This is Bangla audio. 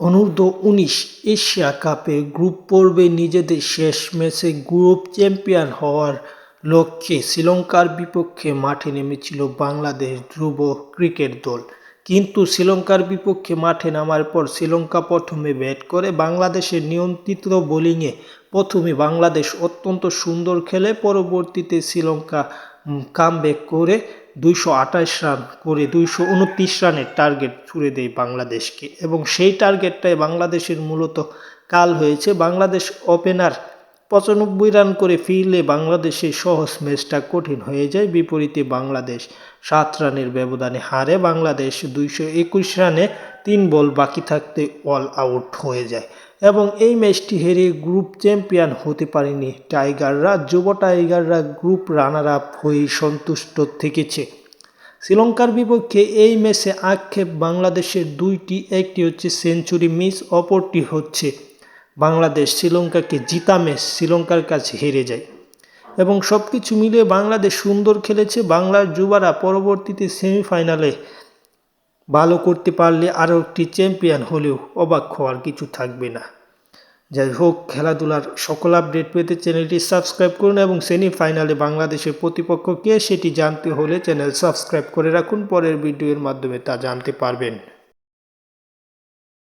অনূর্ধ্ব উনিশ এশিয়া কাপে গ্রুপ পর্বে নিজেদের শেষ ম্যাচে গ্রুপ চ্যাম্পিয়ন হওয়ার লক্ষ্যে শ্রীলঙ্কার বিপক্ষে মাঠে নেমেছিল বাংলাদেশ ধ্রুব ক্রিকেট দল। কিন্তু শ্রীলঙ্কার বিপক্ষে মাঠে নামার পর শ্রীলঙ্কা প্রথমে ব্যাট করে বাংলাদেশের নিয়ন্ত্রিত বোলিংয়ে। প্রথমে বাংলাদেশ অত্যন্ত সুন্দর খেলে, পরবর্তীতে শ্রীলঙ্কা কামব্যাক করে দুইশো আঠাশ রান করে দুইশো উনত্রিশ রানের টার্গেট ছুড়ে দেয় বাংলাদেশকে। এবং সেই টার্গেটটাই বাংলাদেশের মূলত কাল হয়েছে। বাংলাদেশ ওপেনার পঁচানব্বই রান করে ফিরলে বাংলাদেশের সহজ ম্যাচটা কঠিন হয়ে যায়। বিপরীতে বাংলাদেশ সাত রানের ব্যবধানে হারে। বাংলাদেশ দুইশো একুশ রানে তিন বল বাকি থাকতে অল আউট হয়ে যায় এবং এই ম্যাচটি হেরে গ্রুপ চ্যাম্পিয়ন হতে পারেনি টাইগাররা। যুব টাইগাররা গ্রুপ রানার আপ হয়ে সন্তুষ্ট থেকেছে। শ্রীলঙ্কার বিপক্ষে এই ম্যাচে আক্ষেপ বাংলাদেশের দুইটি, একটি হচ্ছে সেঞ্চুরি মিস অপরটি হচ্ছে বাংলাদেশ, শ্রীলঙ্কাকে জিতা ম্যাচ শ্রীলঙ্কার কাছে হেরে যায়। এবং সব কিছু মিলিয়ে বাংলাদেশ সুন্দর খেলেছে। বাংলার যুবারা পরবর্তীতে সেমিফাইনালে ভালো করতে পারলে আরও একটি চ্যাম্পিয়ন হলেও অবাক হওয়ার কিছু থাকবে না। যাই হোক, খেলাধুলার সকল আপডেট পেতে চ্যানেলটি সাবস্ক্রাইব করুন এবং সেমিফাইনালে বাংলাদেশের প্রতিপক্ষ কে সেটি জানতে হলে চ্যানেল সাবস্ক্রাইব করে রাখুন। পরের ভিডিওর মাধ্যমে তা জানতে পারবেন।